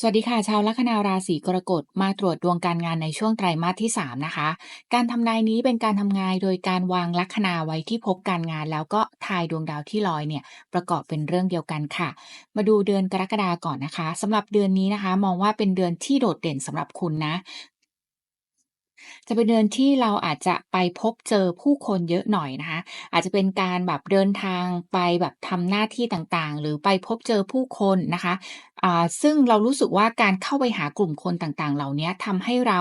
สวัสดีค่ะ ชาวลัคนาราศีกรกฎมาตรวจดวงการงานในช่วงไตรมาสที่ 3 นะคะ การทำนายนี้เป็นการทำงานโดยการวางลัคนาไว้ที่พบการงาน แล้วก็ทายดวงดาวที่ลอยเนี่ยประกอบเป็นเรื่องเดียวกันค่ะ มาดูเดือนกรกฎาก่อนนะคะสำหรับเดือนนี้นะคะ มองว่าเป็นเดือนที่โดดเด่นสำหรับคุณนะ จะเป็นเดือนที่เราอาจจะไปพบเจอผู้คนเยอะหน่อยนะคะ อาจจะเป็นการแบบเดินทางไปแบบทำหน้าที่ต่างๆ หรือไปพบเจอผู้คนนะคะซึ่งเรารู้สึกว่าการเข้าไปหากลุ่มคนต่างๆ เหล่านี้ทำให้เรา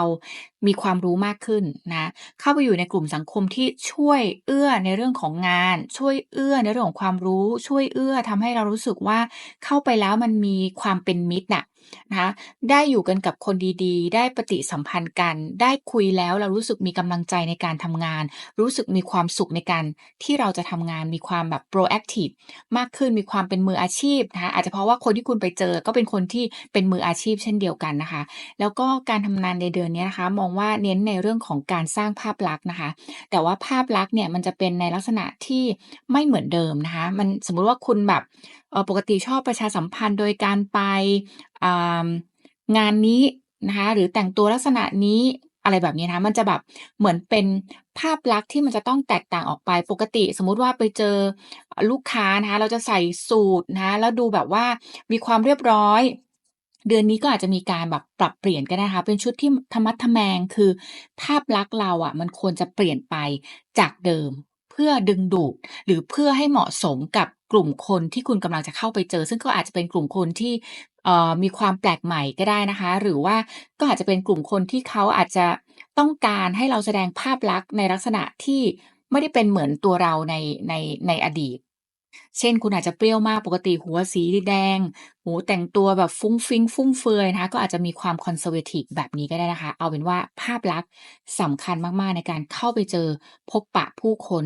มีความรู้มากขึ้นนะเข้าไปอยู่ในกลุ่มสังคมที่ช่วยเอื้อในเรื่องของงาน ช่วยเอื้อในเรื่องของความรู้ ช่วยเอื้อทำให้เรารู้สึกว่าเข้าไปแล้วมันมีความเป็นมิตรน่ะ นะคะได้อยู่กันกับคนดีๆ ได้ปฏิสัมพันธ์กัน ได้คุยแล้วเรารู้สึกมีกำลังใจในการทำงาน รู้สึกมีความสุขในการที่เราจะทำงานมีความแบบ proactive มากขึ้นมีความเป็นมืออาชีพนะคะอาจจะเพราะว่าคนที่คุณไปเจอก็เป็นคนที่เป็นมืออาชีพเช่นเดียวกันนะคะ แล้วก็การทำงานในเดือนนี้นะคะ มองว่าเน้นในเรื่องของการสร้างภาพลักษณ์นะคะ แต่ว่าภาพลักษณ์เนี่ยมันจะเป็นในลักษณะที่ไม่เหมือนเดิมนะคะ มันสมมุติว่าคุณแบบปกติชอบประชาสัมพันธ์โดยการไปงานนี้นะคะหรือแต่งตัวลักษณะนี้อะไรแบบนี้นะคะมันจะแบบเหมือนเป็นภาพลักษณ์ที่มันจะต้องแตกต่างออกไปปกติ สมมุติว่าไปเจอลูกค้านะคะเราจะใส่สูทนะะแล้วดูแบบว่ามีความเรียบร้อย เดือนนี้ก็อาจจะมีการแบบปรับเปลี่ยนก็ได้นะคะเป็นชุดที่ทะมัดทะแมงคือ ภาพลักษณ์เราอะมันควรจะเปลี่ยนไปจากเดิม เพื่อดึงดูดหรือเพื่อให้เหมาะสมกับกลุ่มคนที่คุณกำลังจะเข้าไปเจอ ซึ่งก็อาจจะเป็นกลุ่มคนที่ เอ่อมีความแปลกใหม่ก็ได้นะคะ หรือว่าก็อาจจะเป็นกลุ่มคนที่เขาอาจจะต้องการให้เราแสดงภาพลักษณ์ในลักษณะที่ไม่ได้เป็นเหมือนตัวเราในในในอดีต เช่น คุณอาจจะเปรี้ยวมากปกติหัวสีแดงโอ้โฮแต่งตัวแบบฟุ้งฟิ้งฟุ่มเฟือยนะคะ ก็อาจจะมีความ conservative แบบนี้ก็ได้นะคะ เอาเป็นว่าภาพลักษณ์สำคัญมากๆในการเข้าไปเจอพบปะผู้คน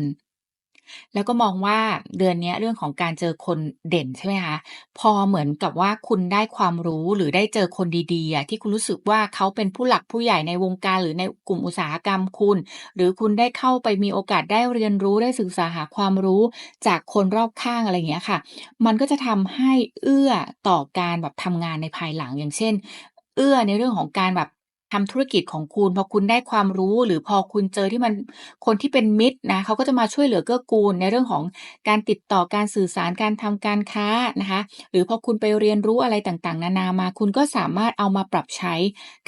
แล้วก็มองว่าเดือนนี้เรื่องของการเจอคนเด่นใช่ไหมคะ พอเหมือนกับว่าคุณได้ความรู้หรือได้เจอคนดีๆอะที่คุณรู้สึกว่าเขาเป็นผู้หลักผู้ใหญ่ในวงการหรือในกลุ่มอุตสาหกรรมคุณ หรือคุณได้เข้าไปมีโอกาสได้เรียนรู้ได้ศึกษาหาความรู้จากคนรอบข้างอะไรอย่างเงี้ยค่ะ มันก็จะทำให้เอื้อต่อการแบบทำงานในภายหลังอย่างเช่น เอื้อในเรื่องของการแบบ ทำธุรกิจของคุณ พอคุณได้ความรู้ หรือพอคุณเจอที่มันคนที่เป็นมิตรนะเขาก็จะมาช่วยเหลือเกื้อกูลในเรื่องของการติดต่อการสื่อสารการทำการค้านะคะ หรือพอคุณไปเรียนรู้อะไรต่างๆ นานามา คุณก็สามารถเอามาปรับใช้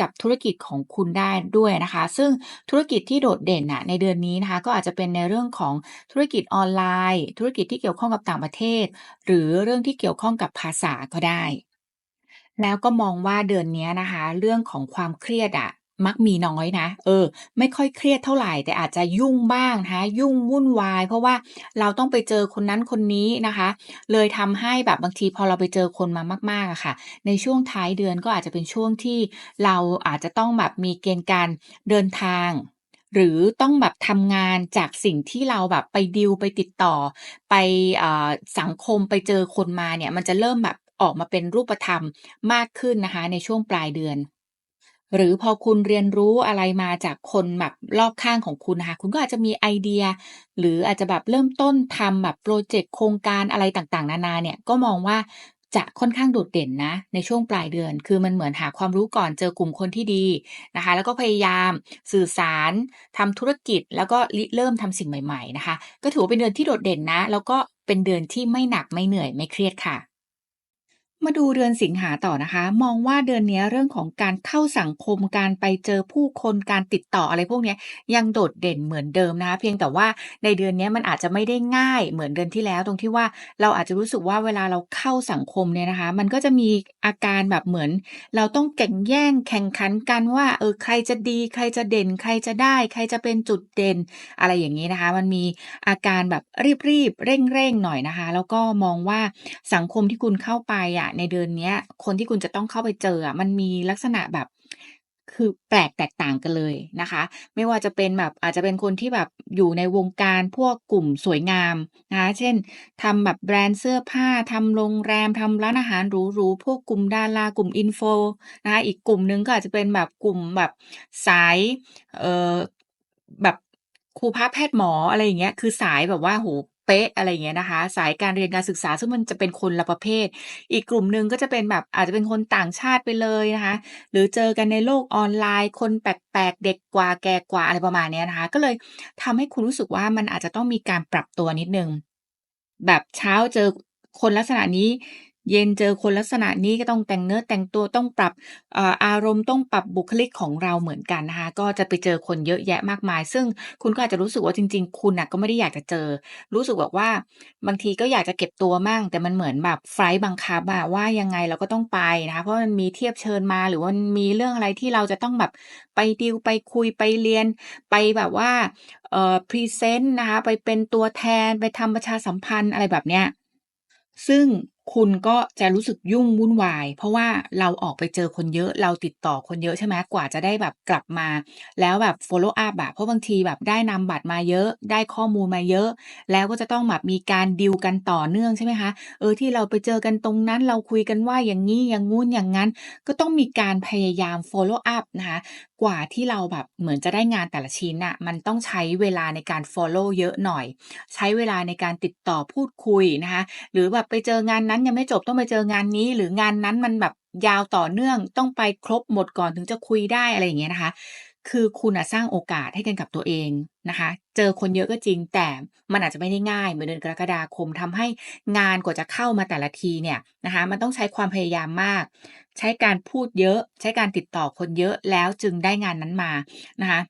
กับธุรกิจของคุณได้ด้วยนะคะ ซึ่งธุรกิจที่โดดเด่นนะในเดือนนี้นะคะ ก็อาจจะเป็นในเรื่องของธุรกิจออนไลน์ ธุรกิจที่เกี่ยวข้องกับต่างประเทศ หรือเรื่องที่เกี่ยวข้องกับภาษาก็ได้ แล้วก็มองว่าเดือนนี้นะคะ เรื่องของความเครียดอะมักมีน้อยนะ เออ ไม่ค่อยเครียดเท่าไหร่ แต่อาจจะยุ่งบ้างนะคะยุ่งวุ่นวาย เพราะว่าเราต้องไปเจอคนนั้นคนนี้นะคะ เลยทำให้แบบบางทีพอเราไปเจอคนมามากๆอะค่ะ ในช่วงท้ายเดือนก็อาจจะเป็นช่วงที่เราอาจจะต้องแบบมีเกณฑ์การเดินทาง หรือต้องแบบทำงานจากสิ่งที่เราแบบไปดีลไปติดต่อ ไปอสังคมไปเจอคนมาเนี่ย มันจะเริ่มแบบ ออกมาเป็นรูปธรรมมากขึ้นนะคะในช่วงปลายเดือน หรือพอคุณเรียนรู้อะไรมาจากคนแบบรอบข้างของคุณนะค่ะคุณก็อาจจะมีไอเดีย หรืออาจจะแบบเริ่มต้นทำแบบพรเจกต์โครงการอะไรต่างๆ นานาเนี่ยก็มองว่าจะค่อนข้างโดดเด่นนะ ในช่วงปลายเดือน คือมันเหมือนหาความรู้ก่อนเจอกลุ่มคนที่ดีนะคะ แล้วก็พยายามสื่อสารทำธุรกิจ แล้วก็เริ่มทำสิ่งใหม่ ๆ นะคะ ก็ถือว่าเป็นเดือนที่โดดเด่นนะ แล้วก็เป็นเดือนที่ไม่หนักไม่เหนื่อยไม่เครียดค่ะ มาดูเดือนสิงหาต่อนะคะ มองว่าเดือนนี้เรื่องของการเข้าสังคมการไปเจอผู้คนการติดต่ออะไรพวกนี้ยังโดดเด่นเหมือนเดิมนะคะเพียงแต่ว่าในเดือนนี้มันอาจจะไม่ได้ง่ายเหมือนเดือนที่แล้ว ตรงที่ว่าเราอาจจะรู้สึกว่าเวลาเราเข้าสังคมเนี่ยนะคะ มันก็จะมีอาการแบบเหมือน เราต้องแก่งแย่งแข่งขันกันว่าเออใครจะดีใครจะเด่น ใครจะได้ ใครจะเป็นจุดเด่นอะไรอย่างงี้นะคะ มันมีอาการแบบรีบๆเร่งๆหน่อยนะคะ แล้วก็มองว่าสังคมที่คุณเข้าไปอะในเดือนเนี้ย คนที่คุณจะต้องเข้าไปเจออะมันมีลักษณะแบบคือแปลกแตกต่างกันเลยนะคะ ไม่ว่าจะเป็นแบบอาจจะเป็นคนที่แบบอยู่ในวงการพวกกลุ่มสวยงามนะคะเช่นทำแบบแบรนด์เสื้อผ้าทำโรงแรมทำร้านอาหารหรูๆพวกกลุ่มดารากลุ่ม Influ นะคะอีกกลุ่มหนึ่งก็อาจจะเป็นแบบกลุ่มแบบสายเอ่อแบบครูพระแพทย์หมออะไรอย่างเงี้ยคือสายแบบว่าโอ้โฮไป๊ะอะไรอย่างเงี้ยนะคะ สายการเรียนการศึกษาซึ่งมันจะเป็นคนละประเภท อีกกลุ่มหนึ่งก็จะเป็นแบบอาจจะเป็นคนต่างชาติไปเลยนะคะ หรือเจอกันในโลกออนไลน์ คนแปลกๆเด็กกว่าแก่กว่าอะไรประมาณเนี้ยนะคะ ก็เลยทำให้คุณรู้สึกว่ามันอาจจะต้องมีการปรับตัวนิดนึงแบบเช้าเจอคนลักษณะนี้ เย็นเจอคนลักษณะนี้ก็ต้องแต่งเนื้อแต่งตัวต้องปรับอารมณ์ต้องปรับบุคลิกของเราเหมือนกันนะคะก็จะไปเจอคนเยอะแยะมากมาย ซึ่งคุณก็อาจจะรู้สึกว่าจริง ๆ คุณน่ะก็ไม่ได้อยากจะเจอ รู้สึกแบบว่า บางทีก็อยากจะเก็บตัวมั่ง แต่มันเหมือนแบบไฟล์บังคับอะว่ายังไงเราก็ต้องไปนะคะเพราะมันมีเทียบเชิญมาหรือว่ามันมีเรื่องอะไรที่เราจะต้องแบบไปดีลไปคุยไปเรียน ไปแบบว่าเอ่อพรีเซนต์นะคะไปเป็นตัวแทนไปทำประชาสัมพันธ์อะไรแบบเนี้ยซึ่ง คุณก็จะรู้สึกยุ่งวุ่นวาย เพราะว่าเราออกไปเจอคนเยอะเราติดต่อคนเยอะใช่ไหมกว่าจะได้แบบกลับมา แล้วแบบ follow up อะเพราะบางทีแบบได้นาบัตรมาเยอะ ได้ข้อมูลมาเยอะ แล้วก็จะต้องแบบมีการดีลกันต่อเนื่องใช่ไหมคะเออที่เราไปเจอกันตรงนั้นเราคุยกันว่าอย่างงี้อย่างงู้นอย่างงั้น ก็ต้องมีการพยายาม follow up นะคะกว่าที่เราแบบเหมือนจะได้งานแต่ละชิ้นน่ะมันต้องใช้เวลาในการฟอลโลว์เยอะหน่อย ใช้เวลาในการติดต่อพูดคุยนะคะหรือแบบไปเจองานนั้นยังไม่จบต้องไปเจองานนี้ หรืองานนั้นมันแบบยาวต่อเนื่องต้องไปครบหมดก่อนถึงจะคุยได้อะไรอย่างเงี้ยนะคะ คือคุณน่ะสร้างโอกาสให้กันกับตัวเองนะคะ เจอคนเยอะก็จริง แต่มันอาจจะไม่ได้ง่ายเหมือนเดือนกรกฎาคมทำให้งานกว่าจะเข้ามาแต่ละทีเนี่ยนะคะ มันต้องใช้ความพยายามมาก ใช้การพูดเยอะ ใช้การติดต่อคนเยอะแล้วจึงได้งานนั้นมานะคะ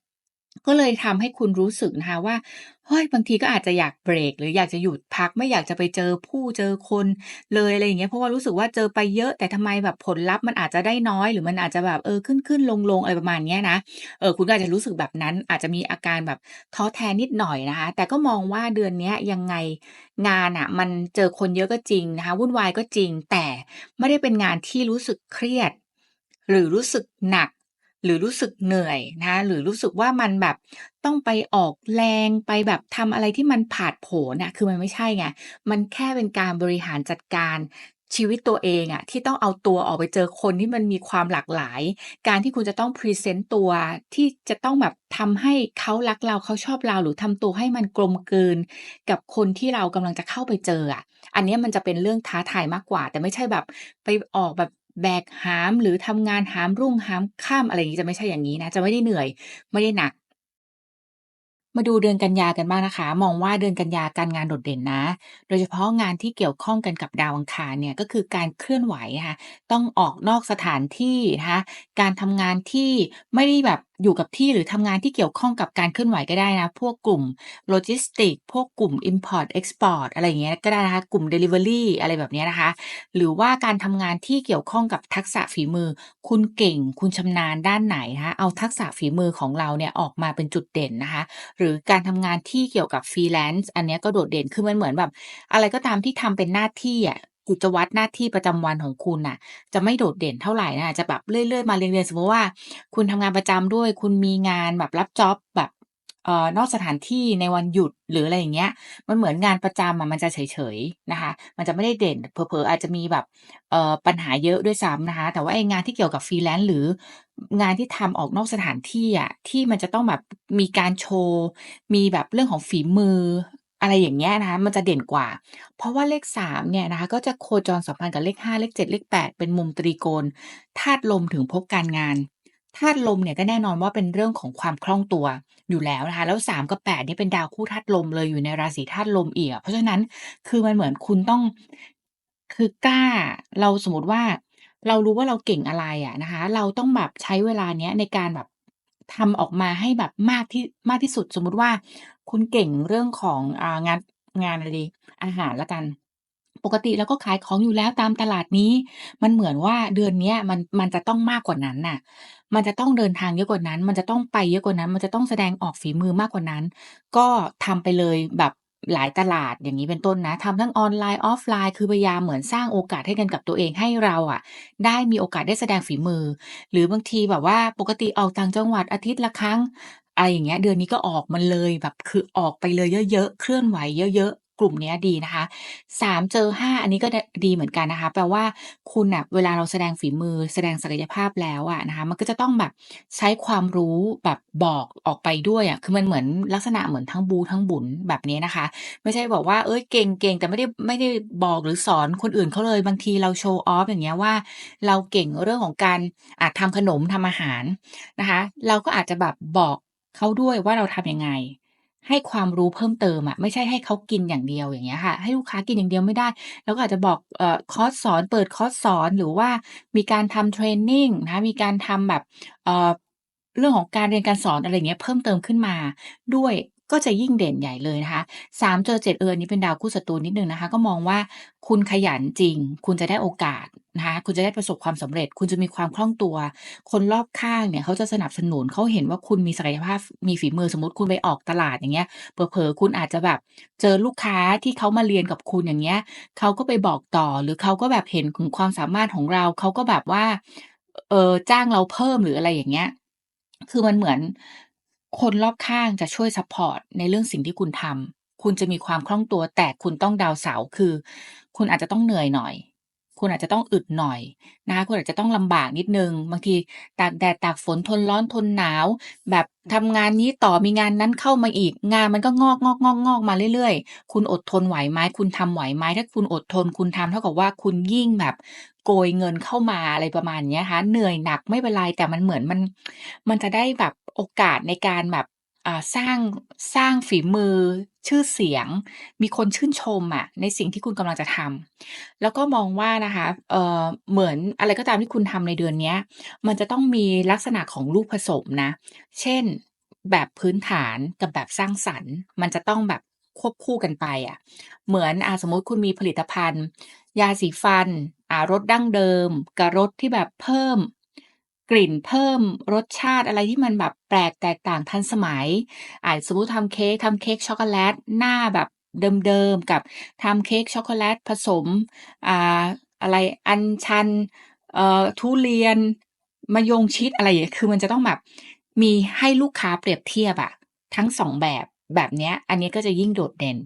ก็เลยทำให้คุณรู้สึกนะคะว่าเฮ้ยบางทีก็อาจจะอยากเบรก หรืออยากจะหยุดพักไม่อยากจะไปเจอผู้เจอคนเลยอะไรอย่างเงี้ยเพราะว่ารู้สึกว่าเจอไปเยอะแต่ทำไมแบบผลลัพธ์มันอาจจะได้น้อย หรือมันอาจจะแบบเออขึ้นๆลงๆอะไรประมาณเนี้ยนะเออคุณก็อาจจะรู้สึกแบบนั้น อาจจะมีอาการแบบท้อแท้นิดหน่อยนะคะ แต่ก็มองว่าเดือนเนี้ยยังไงงานน่ะ มันเจอคนเยอะก็จริงนะคะวุ่นวายก็จริงแต่ไม่ได้เป็นงานที่รู้สึกเครียด หรือรู้สึกหนัก หรือรู้สึกเหนื่อยนะหรือรู้สึกว่ามันแบบต้องไปออกแรงไปแบบทำอะไรที่มันผาดโผนน่ะคือมันไม่ใช่ไงมันแค่เป็นการบริหารจัดการชีวิตตัวเองอะที่ต้องเอาตัวออกไปเจอคนที่มันมีความหลากหลาย การที่คุณจะต้องพรีเซนต์ตัวที่จะต้องแบบทำให้เขารักเราเขาชอบเราหรือทำตัวให้มันกลมกลืนกับคนที่เรากำลังจะเข้าไปเจออะอันนี้มันจะเป็นเรื่องท้าทายมากกว่า แต่ไม่ใช่แบบไปออกแบบ แบกหาม หรือทำงานหามรุ่งหามข้ามอะไรอย่างนี้จะไม่ใช่อย่างนี้นะ จะไม่ได้เหนื่อย ไม่ได้หนัก มาดูเดือนกันยากันบ้างนะคะ มองว่าเดือนกันยาการงานโดดเด่นนะ โดยเฉพาะงานที่เกี่ยวข้องกันกับดาวอังคารเนี่ยก็คือการเคลื่อนไหวนะคะต้องออกนอกสถานที่นะคะการทำงานที่ไม่ได้แบบ อยู่กับที่หรือทำงานที่เกี่ยวข้องกับการเคลื่อนไหวก็ได้นะ พวกกลุ่มโลจิสติก พวกกลุ่ม Import-Export อะไรอย่างเงี้ยก็ได้นะคะ กลุ่มดิลิเวอรีอะไรแบบเนี้ยนะคะ หรือว่าการทำงานที่เกี่ยวข้องกับทักษะฝีมือ คุณเก่ง คุณชำนาญด้านไหนนะคะเอาทักษะฝีมือของเราเนี่ยออกมาเป็นจุดเด่นนะคะ หรือการทำงานที่เกี่ยวกับ Freelance อันนี้ก็โดดเด่นคือมันเหมือนแบบ อะไรก็ตามที่ทำเป็นหน้าที่อะ กิจวัตรหน้าที่ประจำวันของคุณน่ะ จะไม่โดดเด่นเท่าไหร่นะจะแบบเรื่อยๆมาเรียงๆสมมติว่า คุณทำงานประจำด้วย คุณมีงานแบบรับจ็อบแบบเอ่อนอกสถานที่ในวันหยุดหรืออะไรอย่างเงี้ย มันเหมือนงานประจำอะมันจะเฉยๆนะคะ มันจะไม่ได้เด่นเผลอๆอาจจะมีแบบเอ่อปัญหาเยอะด้วยซ้ำนะคะ แต่ว่าไอ้งานที่เกี่ยวกับ Freelance หรืองานที่ทำออกนอกสถานที่อะที่มันจะต้องแบบมีการโชว์ มีแบบเรื่องของฝีมือ อะไรอย่างเงี้ยนะคะ มันจะเด่นกว่า เพราะว่าเลข 3 เนี่ยนะคะ ก็จะโคจรสัมพันธ์กับเลข 5 เลข 7 เลข 8 เป็นมุมตรีโกณธาตุลมถึงภพการงานธาตุลมเนี่ยก็แน่นอนว่าเป็นเรื่องของความคล่องตัวอยู่แล้วนะคะ แล้ว 3 กับ8เนี่ยเป็นดาวคู่ธาตุลมเลยอยู่ในราศีธาตุลมเอีกอะเพราะฉะนั้นคือมันเหมือนคุณต้องคือกล้าเราสมมติว่า เรารู้ว่าเราเก่งอะไรอะนะคะ เราต้องแบบใช้เวลาเนี้ยในการแบบ ทำออกมาให้แบบมากที่มากที่สุดสมมุติว่า คุณเก่งเรื่องของอ่างานงานอะไรดีอาหารแล้วกัน ปกติเราก็ขายของอยู่แล้วตามตลาดนี้ มันเหมือนว่าเดือนเนี้ยมันมันจะต้องมากกว่านั้นน่ะ มันจะต้องเดินทางเยอะกว่านั้น มันจะต้องไปเยอะกว่านั้น มันจะต้องแสดงออกฝีมือมากกว่านั้น ก็ทำไปเลยแบบ หลายตลาดอย่างนี้เป็นต้นนะทำทั้งออนไลน์ออฟไลน์ คือพยายามเหมือนสร้างโอกาสให้กันกับตัวเองให้เราอะได้มีโอกาสได้แสดงฝีมือ หรือบางทีแบบว่าปกติออกต่างจังหวัดอาทิตย์ละครั้งอะไรอย่างเงี้ย เดือนนี้ก็ออกมันเลยแบบคือออกไปเลยเยอะๆเคลื่อนไหวเยอะๆ กลุ่มนี้ดีนะคะ3เจอ5อันนี้ก็ดีเหมือนกันนะคะ แปลว่าคุณน่ะเวลาเราแสดงฝีมือแสดงศักยภาพแล้วอะนะคะ มันก็จะต้องแบบใช้ความรู้แบบบอกออกไปด้วยอะคือมันเหมือนลักษณะเหมือนทั้งบูทั้งบุ๋นแบบนี้นะคะ ไม่ใช่บอกว่าเฮ้ยเก่งๆแต่ไม่ได้ไม่ได้บอกหรือสอนคนอื่นเขาเลยบางทีเราโชว์ออฟอย่างเงี้ยว่า เราเก่งเรื่องของการอ่าทำขนมทำอาหารนะคะ เราก็อาจจะแบบบอกเขาด้วยว่าเราทำยังไง ให้ความรู้เพิ่มเติมอะ ไม่ใช่ให้เขากินอย่างเดียว อย่างเงี้ยค่ะ ให้ลูกค้ากินอย่างเดียวไม่ได้ เราก็อาจจะบอก เอ่อ คอร์สสอน เปิดคอร์สสอน หรือว่ามีการทำเทรนนิงนะคะ มีการทำแบบ เอ่อ เรื่องของการเรียนการสอน อะไรอย่างเงี้ย เพิ่มเติมขึ้นมาด้วย ก็จะยิ่งเด่นใหญ่เลยนะคะ3เจอ7เอออันนี้เป็นดาวคู่ศัตรูนิดนึงนะคะ ก็มองว่าคุณขยันจริง คุณจะได้โอกาสนะคะคุณจะได้ประสบความสำเร็จ คุณจะมีความคล่องตัว คนรอบข้างเนี่ยเขาจะสนับสนุนเขาเห็นว่าคุณมีศักยภาพมีฝีมือสมมติคุณไปออกตลาดอย่างเงี้ยเผลอๆคุณอาจจะแบบเจอลูกค้าที่เขามาเรียนกับคุณอย่างเงี้ยเขาก็ไปบอกต่อหรือเขาก็แบบเห็นถึงความสามารถของเราเขาก็แบบว่าเออจ้างเราเพิ่มหรืออะไรอย่างเงี้ย คือมันเหมือน คนรอบข้างจะช่วยซัปพอร์ตในเรื่องสิ่งที่คุณทำคุณจะมีความคล่องตัวแต่คุณต้องดาวเสาคือ คุณอาจจะต้องเหนื่อยหน่อย คุณอาจจะต้องอึดหน่อยนะคะคุณอาจจะต้องลำบากนิดนึง บางทีตากแดดตากฝนทนร้อนทนหนาว แบบทำงานนี้ต่อมีงานนั้นเข้ามาอีก งานมันก็งอกๆๆๆมาเรื่อยๆ คุณอดทนไหวไหม?คุณทำไหวไหม?ถ้าคุณอดทน คุณทำเท่ากับว่าคุณยิ่งแบบโกยเงินเข้ามาอะไรประมาณนี้คะเหนื่อยหนักไม่เป็นไรแต่มันเหมือนมัน มันจะได้แบบโอกาสในการแบบ อ่า สร้าง สร้างฝีมือ ชื่อเสียง มีคนชื่นชมอะในสิ่งที่คุณกำลังจะทำ แล้วก็มองว่านะคะ เอ่อ เหมือนอะไรก็ตามที่คุณทำในเดือนเนี้ย มันจะต้องมีลักษณะของลูกผสมนะ เช่น แบบพื้นฐานกับแบบสร้างสรรค์ มันจะต้องแบบควบคู่กันไปอะ เหมือน อ่า สมมุติคุณมีผลิตภัณฑ์ ยาสีฟัน อ่า รสดั้งเดิมกับรสที่แบบเพิ่ม กลิ่นเพิ่มรสชาติอะไรที่มันแบบแปลกแตกต่างทันสมัยอ่าสมมติทำเค้กทำเค้กช็อกโกแลตหน้าแบบเดิมๆกับทำเค้กช็อกโกแลตผสมอ่าอะไรอัญชันเอ่อทุเรียนมะยงชิดอะไรอย่างเงี้ยคือมันจะต้องแบบมีให้ลูกค้าเปรียบเทียบอะทั้ง2แบบแบบเนี้ย อันนี้ก็จะยิ่งโดดเด่น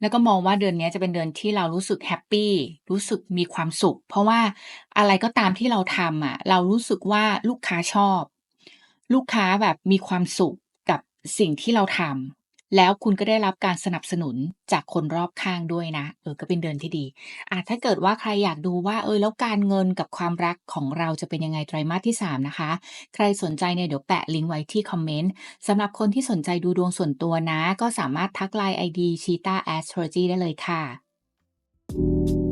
แล้วก็มองว่าเดือนเนี้ยจะเป็นเดือนที่เรารู้สึกแฮปปี รู้สึกมีความสุข เพราะว่าอะไรก็ตามที่เราทำอะ เรารู้สึกว่าลูกค้าชอบ ลูกค้าแบบมีความสุขกับสิ่งที่เราทำ แล้วคุณก็ได้รับการสนับสนุนจากคนรอบข้างด้วยนะ เออ ก็เป็นเดือนที่ดี อะ ถ้าเกิดว่าใครอยากดูว่า เออ แล้วการเงินกับความรักของเราจะเป็นยังไงไตรมาสที่ 3 นะคะ ใครสนใจเนี่ยเดี๋ยวแปะลิงก์ไว้ที่คอมเมนต์สำหรับคนที่สนใจดูดวงส่วนตัวนะ ก็สามารถทักไลน์ไอดีชีตาแอสโทรจีได้เลยค่ะ